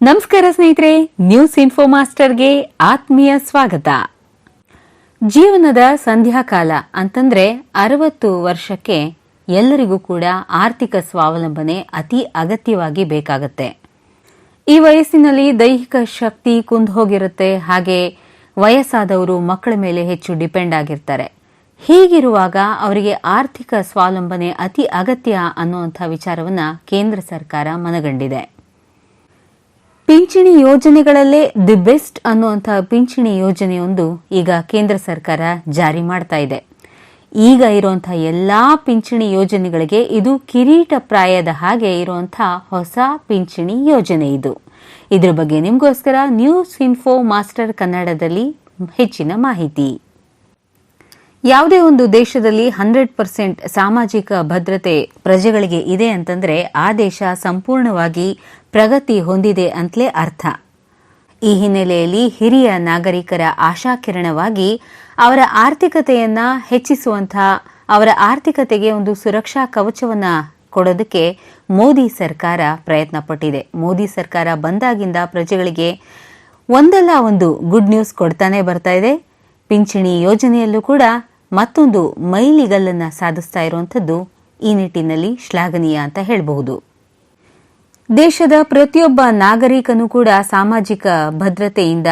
ನಮಸ್ಕಾರ ಸ್ನೇಹಿತರೆ news info ಮಾಸ್ಟರ್ಗೆ ಆತ್ಮೀಯ ಸ್ವಾಗತ. ಜೀವನದ ಸಂಧ್ಯಾಕಾಲ ಅಂತಂದ್ರೆ ಅರವತ್ತು ವರ್ಷಕ್ಕೆ ಎಲ್ಲರಿಗೂ ಕೂಡ ಆರ್ಥಿಕ ಸ್ವಾವಲಂಬನೆ ಅತಿ ಅಗತ್ಯವಾಗಿ ಬೇಕಾಗತ್ತೆ. ಈ ವಯಸ್ಸಿನಲ್ಲಿ ದೈಹಿಕ ಶಕ್ತಿ ಕುಂದು ಹೋಗಿರುತ್ತೆ, ಹಾಗೆ ವಯಸ್ಸಾದವರು ಮಕ್ಕಳ ಮೇಲೆ ಹೆಚ್ಚು ಡಿಪೆಂಡ್ ಆಗಿರ್ತಾರೆ. ಹೀಗಿರುವಾಗ ಅವರಿಗೆ ಆರ್ಥಿಕ ಸ್ವಾವಲಂಬನೆ ಅತಿ ಅಗತ್ಯ ಅನ್ನುವಂಥ ವಿಚಾರವನ್ನು ಕೇಂದ್ರ ಸರ್ಕಾರ ಮನಗಂಡಿದೆ. ಪಿಂಚಣಿ ಯೋಜನೆಗಳಲ್ಲೇ ದಿ ಬೆಸ್ಟ್ ಅನ್ನುವಂತಹ ಪಿಂಚಣಿ ಯೋಜನೆಯೊಂದು ಈಗ ಕೇಂದ್ರ ಸರ್ಕಾರ ಜಾರಿ ಮಾಡ್ತಾ ಇದೆ. ಈಗ ಇರುವಂತಹ ಎಲ್ಲಾ ಪಿಂಚಣಿ ಯೋಜನೆಗಳಿಗೆ ಇದು ಕಿರೀಟ ಪ್ರಾಯದ ಹಾಗೆ ಇರುವಂತಹ ಹೊಸ ಪಿಂಚಣಿ ಯೋಜನೆ ಇದು. ಇದರ ಬಗ್ಗೆ ನಿಮಗೋಸ್ಕರ ನ್ಯೂಸ್ ಇನ್ಫೋ ಮಾಸ್ಟರ್ ಕನ್ನಡದಲ್ಲಿ ಹೆಚ್ಚಿನ ಮಾಹಿತಿ. ಯಾವುದೇ ಒಂದು ದೇಶದಲ್ಲಿ ಹಂಡ್ರೆಡ್ ಪರ್ಸೆಂಟ್ ಸಾಮಾಜಿಕ ಭದ್ರತೆ ಪ್ರಜೆಗಳಿಗೆ ಇದೆ ಅಂತಂದ್ರೆ ಆ ದೇಶ ಸಂಪೂರ್ಣವಾಗಿ ಪ್ರಗತಿ ಹೊಂದಿದೆ ಅಂತಲೇ ಅರ್ಥ. ಈ ಹಿನ್ನೆಲೆಯಲ್ಲಿ ಹಿರಿಯ ನಾಗರಿಕರ ಆಶಾಕಿರಣವಾಗಿ ಅವರ ಆರ್ಥಿಕತೆಯನ್ನ ಹೆಚ್ಚಿಸುವಂತಹ ಅವರ ಆರ್ಥಿಕತೆಗೆ ಒಂದು ಸುರಕ್ಷಾ ಕವಚವನ್ನ ಕೊಡೋದಕ್ಕೆ ಮೋದಿ ಸರ್ಕಾರ ಪ್ರಯತ್ನ ಪಟ್ಟಿದೆ ಮೋದಿ ಸರ್ಕಾರ ಬಂದಾಗಿಂದ ಪ್ರಜೆಗಳಿಗೆ ಒಂದಲ್ಲ ಒಂದು ಗುಡ್ ನ್ಯೂಸ್ ಕೊಡ್ತಾನೆ ಬರ್ತಾ ಇದೆ. ಪಿಂಚಣಿ ಯೋಜನೆಯಲ್ಲೂ ಕೂಡ ಮತ್ತೊಂದು ಮೈಲಿಗಲ್ಲನ್ನು ಸಾಧಿಸ್ತಾ ಇರುವಂಥದ್ದು ಈ ನಿಟ್ಟಿನಲ್ಲಿ ಶ್ಲಾಘನೀಯ ಅಂತ ಹೇಳಬಹುದು. ದೇಶದ ಪ್ರತಿಯೊಬ್ಬ ನಾಗರಿಕನೂ ಕೂಡ ಸಾಮಾಜಿಕ ಭದ್ರತೆಯಿಂದ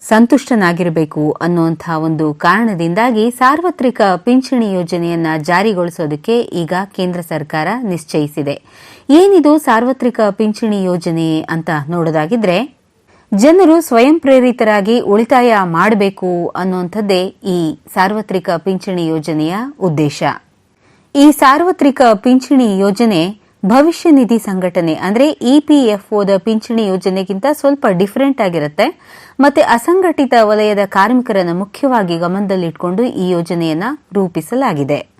ಸಂತುಷ್ಟನಾಗಿರಬೇಕು ಅನ್ನುವಂಥ ಒಂದು ಕಾರಣದಿಂದಾಗಿ ಸಾರ್ವತ್ರಿಕ ಪಿಂಚಣಿ ಯೋಜನೆಯನ್ನ ಜಾರಿಗೊಳಿಸೋದಕ್ಕೆ ಈಗ ಕೇಂದ್ರ ಸರ್ಕಾರ ನಿಶ್ಚಯಿಸಿದೆ. ಏನಿದು ಸಾರ್ವತ್ರಿಕ ಪಿಂಚಣಿ ಯೋಜನೆ ಅಂತ ನೋಡೋದಾಗಿದ್ರೆ ಜನರು ಸ್ವಯಂ ಪ್ರೇರಿತರಾಗಿ ಉಳಿತಾಯ ಮಾಡಬೇಕು ಅನ್ನುವಂಥದ್ದೇ ಈ ಸಾರ್ವತ್ರಿಕ ಪಿಂಚಣಿ ಯೋಜನೆಯ ಉದ್ದೇಶ. ಈ ಸಾರ್ವತ್ರಿಕ ಪಿಂಚಣಿ ಯೋಜನೆ ಭವಿಷ್ಯ ನಿಧಿ ಸಂಘಟನೆ, ಅಂದ್ರೆ ಇಪಿಎಫ್ಒದ ಪಿಂಚಣಿ ಯೋಜನೆಗಿಂತ ಸ್ವಲ್ಪ ಡಿಫರೆಂಟ್ ಆಗಿರುತ್ತೆ. ಮತ್ತೆ ಅಸಂಘಟಿತ ವಲಯದ ಕಾರ್ಮಿಕರನ್ನು ಮುಖ್ಯವಾಗಿ ಗಮನದಲ್ಲಿಟ್ಕೊಂಡು ಈ ಯೋಜನೆಯನ್ನ ರೂಪಿಸಲಾಗಿದೆ.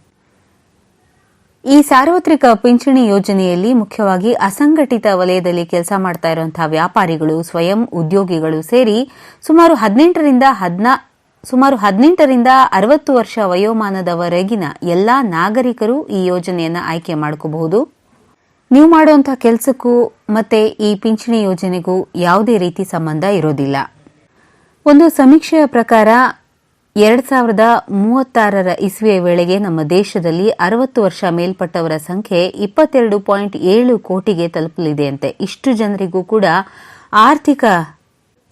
ಈ ಸಾರ್ವತ್ರಿಕ ಪಿಂಚಣಿ ಯೋಜನೆಯಲ್ಲಿ ಮುಖ್ಯವಾಗಿ ಅಸಂಘಟಿತ ವಲಯದಲ್ಲಿ ಕೆಲಸ ಮಾಡ್ತಾ ಇರುವಂತಹ ವ್ಯಾಪಾರಿಗಳು, ಸ್ವಯಂ ಉದ್ಯೋಗಿಗಳು ಸೇರಿ ಸುಮಾರು ಹದಿನೆಂಟರಿಂದ ಹದಿನಾ, ಸುಮಾರು ಹದಿನೆಂಟರಿಂದ ಅರವತ್ತು ವರ್ಷ ವಯೋಮಾನದವರೆಗಿನ ಎಲ್ಲಾ ನಾಗರಿಕರು ಈ ಯೋಜನೆಯನ್ನು ಆಯ್ಕೆ ಮಾಡ್ಕೋಬಹುದು. ನೀವು ಮಾಡುವಂತಹ ಕೆಲಸಕ್ಕೂ ಮತ್ತೆ ಈ ಪಿಂಚಣಿ ಯೋಜನೆಗೂ ಯಾವುದೇ ರೀತಿ ಸಂಬಂಧ ಇರೋದಿಲ್ಲ. ಒಂದು ಸಮೀಕ್ಷೆಯ ಪ್ರಕಾರ ಎರಡ್ ಸಾವಿರದ ಮೂವತ್ತಾರರ ಇಸ್ವಿಯ ವೇಳೆಗೆ ನಮ್ಮ ದೇಶದಲ್ಲಿ ಅರವತ್ತು ವರ್ಷ ಮೇಲ್ಪಟ್ಟವರ ಸಂಖ್ಯೆ ಇಪ್ಪತ್ತೆರಡು ಪಾಯಿಂಟ್ ಏಳು ಕೋಟಿಗೆ ತಲುಪಲಿದೆಯಂತೆ. ಇಷ್ಟು ಜನರಿಗೂ ಕೂಡ ಆರ್ಥಿಕ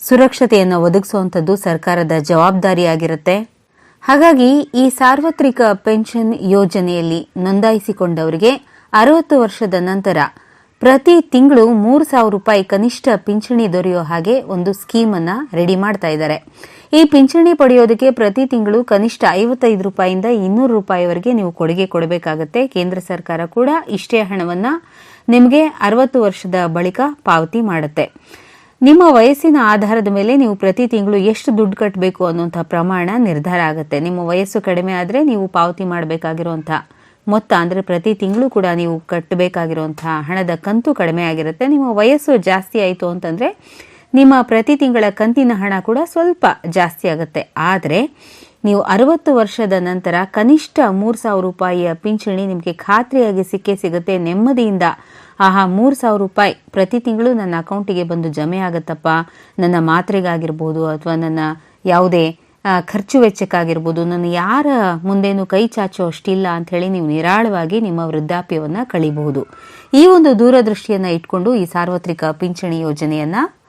ಸುರಕ್ಷತೆಯನ್ನು ಒದಗಿಸುವಂಥದ್ದು ಸರ್ಕಾರದ ಜವಾಬ್ದಾರಿಯಾಗಿರುತ್ತೆ. ಹಾಗಾಗಿ ಈ ಸಾರ್ವತ್ರಿಕ ಪೆನ್ಷನ್ ಯೋಜನೆಯಲ್ಲಿ ನೋಂದಾಯಿಸಿಕೊಂಡವರಿಗೆ ಅರವತ್ತು ವರ್ಷದ ನಂತರ ಪ್ರತಿ ತಿಂಗಳು ಮೂರು ಸಾವಿರ ರೂಪಾಯಿ ಕನಿಷ್ಠ ಪಿಂಚಣಿ ದೊರೆಯೋ ಹಾಗೆ ಒಂದು ಸ್ಕೀಮ್ ಅನ್ನ ರೆಡಿ ಮಾಡ್ತಾ ಇದ್ದಾರೆ. ಈ ಪಿಂಚಣಿ ಪಡೆಯೋದಕ್ಕೆ ಪ್ರತಿ ತಿಂಗಳು ಕನಿಷ್ಠ ಐವತ್ತೈದು ರೂಪಾಯಿಂದ ಇನ್ನೂರು ರೂಪಾಯಿವರೆಗೆ ನೀವು ಕೊಡುಗೆ ಕೊಡಬೇಕಾಗತ್ತೆ. ಕೇಂದ್ರ ಸರ್ಕಾರ ಕೂಡ ಇಷ್ಟೇ ಹಣವನ್ನ ನಿಮಗೆ ಅರವತ್ತು ವರ್ಷದ ಬಳಿಕ ಪಾವತಿ ಮಾಡುತ್ತೆ. ನಿಮ್ಮ ವಯಸ್ಸಿನ ಆಧಾರದ ಮೇಲೆ ನೀವು ಪ್ರತಿ ತಿಂಗಳು ಎಷ್ಟು ದುಡ್ಡು ಕಟ್ಟಬೇಕು ಅನ್ನುವಂಥ ಪ್ರಮಾಣ ನಿರ್ಧಾರ ಆಗುತ್ತೆ. ನಿಮ್ಮ ವಯಸ್ಸು ಕಡಿಮೆ ಆದರೆ ನೀವು ಪಾವತಿ ಮಾಡಬೇಕಾಗಿರುವಂಥ ಮೊತ್ತ ಅಂದರೆ ಪ್ರತಿ ತಿಂಗಳು ಕೂಡ ನೀವು ಕಟ್ಟಬೇಕಾಗಿರುವಂತಹ ಹಣದ ಕಂತು ಕಡಿಮೆ ಆಗಿರುತ್ತೆ. ನಿಮ್ಮ ವಯಸ್ಸು ಜಾಸ್ತಿ ಆಯಿತು ಅಂತಂದರೆ ನಿಮ್ಮ ಪ್ರತಿ ತಿಂಗಳ ಕಂತಿನ ಹಣ ಕೂಡ ಸ್ವಲ್ಪ ಜಾಸ್ತಿ ಆಗುತ್ತೆ. ಆದರೆ ನೀವು ಅರವತ್ತು ವರ್ಷದ ನಂತರ ಕನಿಷ್ಠ ಮೂರು ಸಾವಿರ ರೂಪಾಯಿಯ ಪಿಂಚಣಿ ನಿಮಗೆ ಖಾತ್ರಿಯಾಗಿ ಸಿಕ್ಕೇ ಸಿಗುತ್ತೆ. ನೆಮ್ಮದಿಯಿಂದ, ಆಹಾ, ಮೂರು ಸಾವಿರ ರೂಪಾಯಿ ಪ್ರತಿ ತಿಂಗಳು ನನ್ನ ಅಕೌಂಟಿಗೆ ಬಂದು ಜಮೆ ಆಗುತ್ತಪ್ಪ. ನನ್ನ ಮಾತ್ರೆಗಾಗಿರ್ಬೋದು ಅಥವಾ ನನ್ನ ಯಾವುದೇ ಖರ್ಚು ವೆಚ್ಚಕ್ಕಾಗಿರ್ಬೋದು ನಾನು ಯಾರ ಮುಂದೇನು ಕೈ ಚಾಚೋ ಅಷ್ಟಿಲ್ಲ ಅಂತ ನೀವು ನಿರಾಳವಾಗಿ ನಿಮ್ಮ ವೃದ್ಧಾಪ್ಯವನ್ನು ಕಳಿಬಹುದು. ಈ ಒಂದು ದೂರದೃಷ್ಟಿಯನ್ನು ಇಟ್ಕೊಂಡು ಈ ಸಾರ್ವತ್ರಿಕ ಪಿಂಚಣಿ ಯೋಜನೆಯನ್ನು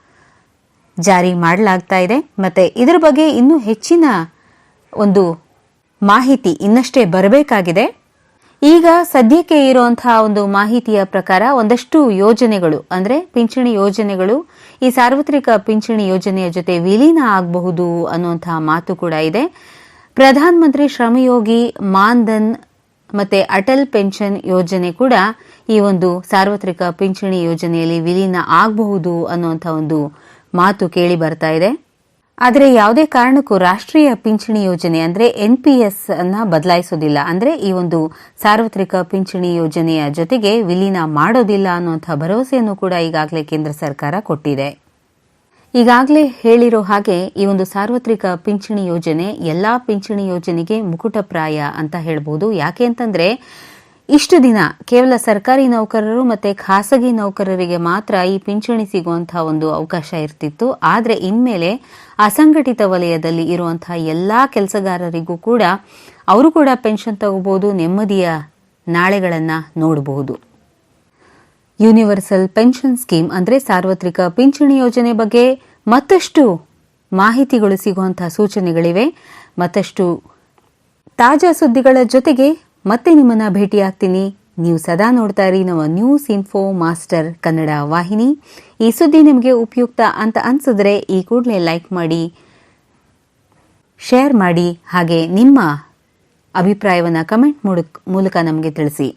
ಜಾರಿ ಮಾಡಲಾಗ್ತಾ ಇದೆ. ಮತ್ತು ಇದರ ಬಗ್ಗೆ ಇನ್ನೂ ಹೆಚ್ಚಿನ ಒಂದು ಮಾಹಿತಿ ಇನ್ನಷ್ಟೇ ಬರಬೇಕಾಗಿದೆ. ಈಗ ಸದ್ಯಕ್ಕೆ ಇರುವಂತಹ ಒಂದು ಮಾಹಿತಿಯ ಪ್ರಕಾರ ಒಂದಷ್ಟು ಯೋಜನೆಗಳು, ಅಂದ್ರೆ ಪಿಂಚಣಿ ಯೋಜನೆಗಳು, ಈ ಸಾರ್ವತ್ರಿಕ ಪಿಂಚಣಿ ಯೋಜನೆಯ ಜೊತೆ ವಿಲೀನ ಆಗಬಹುದು ಅನ್ನುವಂತಹ ಮಾತು ಕೂಡ ಇದೆ. ಪ್ರಧಾನ ಮಂತ್ರಿ ಶ್ರಮಯೋಗಿ ಮಾನ್ಧನ್ ಮತ್ತೆ ಅಟಲ್ ಪೆನ್ಷನ್ ಯೋಜನೆ ಕೂಡ ಈ ಒಂದು ಸಾರ್ವತ್ರಿಕ ಪಿಂಚಣಿ ಯೋಜನೆಯಲ್ಲಿ ವಿಲೀನ ಆಗಬಹುದು ಅನ್ನುವಂಥ ಒಂದು ಮಾತು ಕೇಳಿ ಬರ್ತಾ ಇದೆ. ಆದರೆ ಯಾವುದೇ ಕಾರಣಕ್ಕೂ ರಾಷ್ಟ್ರೀಯ ಪಿಂಚಣಿ ಯೋಜನೆ ಅಂದ್ರೆ ಎಸ್ ಅನ್ನ ಬದಲಾಯಿಸೋದಿಲ್ಲ. ಅಂದ್ರೆ ಈ ಒಂದು ಸಾರ್ವತ್ರಿಕ ಪಿಂಚಣಿ ಯೋಜನೆಯ ಜೊತೆಗೆ ವಿಲೀನ ಮಾಡೋದಿಲ್ಲ ಅನ್ನುವಂಥ ಭರವಸೆಯನ್ನು ಕೂಡ ಈಗಾಗಲೇ ಕೇಂದ್ರ ಸರ್ಕಾರ ಕೊಟ್ಟಿದೆ. ಈಗಾಗಲೇ ಹೇಳಿರೋ ಹಾಗೆ ಈ ಒಂದು ಸಾರ್ವತ್ರಿಕ ಪಿಂಚಣಿ ಯೋಜನೆ ಎಲ್ಲಾ ಪಿಂಚಣಿ ಯೋಜನೆಗೆ ಮುಕುಟಪ್ರಾಯ ಅಂತ ಹೇಳ್ಬೋದು. ಯಾಕೆ ಅಂತಂದ್ರೆ ಇಷ್ಟು ದಿನ ಕೇವಲ ಸರ್ಕಾರಿ ನೌಕರರು ಮತ್ತೆ ಖಾಸಗಿ ನೌಕರರಿಗೆ ಮಾತ್ರ ಈ ಪಿಂಚಣಿ ಸಿಗುವಂತಹ ಒಂದು ಅವಕಾಶ ಇರ್ತಿತ್ತು. ಆದರೆ ಇನ್ಮೇಲೆ ಅಸಂಘಟಿತ ವಲಯದಲ್ಲಿ ಇರುವಂತಹ ಎಲ್ಲಾ ಕೆಲಸಗಾರರಿಗೂ ಕೂಡ ಅವರು ಕೂಡ ಪೆನ್ಷನ್ ತಗೋಬಹುದು, ನೆಮ್ಮದಿಯ ನಾಳೆಗಳನ್ನು ನೋಡಬಹುದು. ಯೂನಿವರ್ಸಲ್ ಪೆನ್ಷನ್ ಸ್ಕೀಮ್ ಅಂದ್ರೆ ಸಾರ್ವತ್ರಿಕ ಪಿಂಚಣಿ ಯೋಜನೆ ಬಗ್ಗೆ ಮತ್ತಷ್ಟು ಮಾಹಿತಿಗಳು ಸಿಗುವಂತಹ ಸೂಚನೆಗಳಿವೆ. ಮತ್ತಷ್ಟು ತಾಜಾ ಸುದ್ದಿಗಳ ಜೊತೆಗೆ ಮತ್ತೆ ನಿಮ್ಮನ್ನ ಭೇಟಿಯಾಗ್ತೀನಿ. ನೀವು ಸದಾ ನೋಡ್ತಾ ಇರಿ ನಮ್ಮ ನ್ಯೂಸ್ ಇನ್ಫೋ ಮಾಸ್ಟರ್ ಕನ್ನಡ ವಾಹಿನಿ. ಈ ಸುದ್ದಿ ನಿಮಗೆ ಉಪಯುಕ್ತ ಅಂತ ಅನ್ಸಿದ್ರೆ ಈ ಕೂಡಲೇ ಲೈಕ್ ಮಾಡಿ ಶೇರ್ ಮಾಡಿ, ಹಾಗೆ ನಿಮ್ಮ ಅಭಿಪ್ರಾಯವನ್ನು ಕಮೆಂಟ್ ಮೂಲಕ ನಮಗೆ ತಿಳಿಸಿ.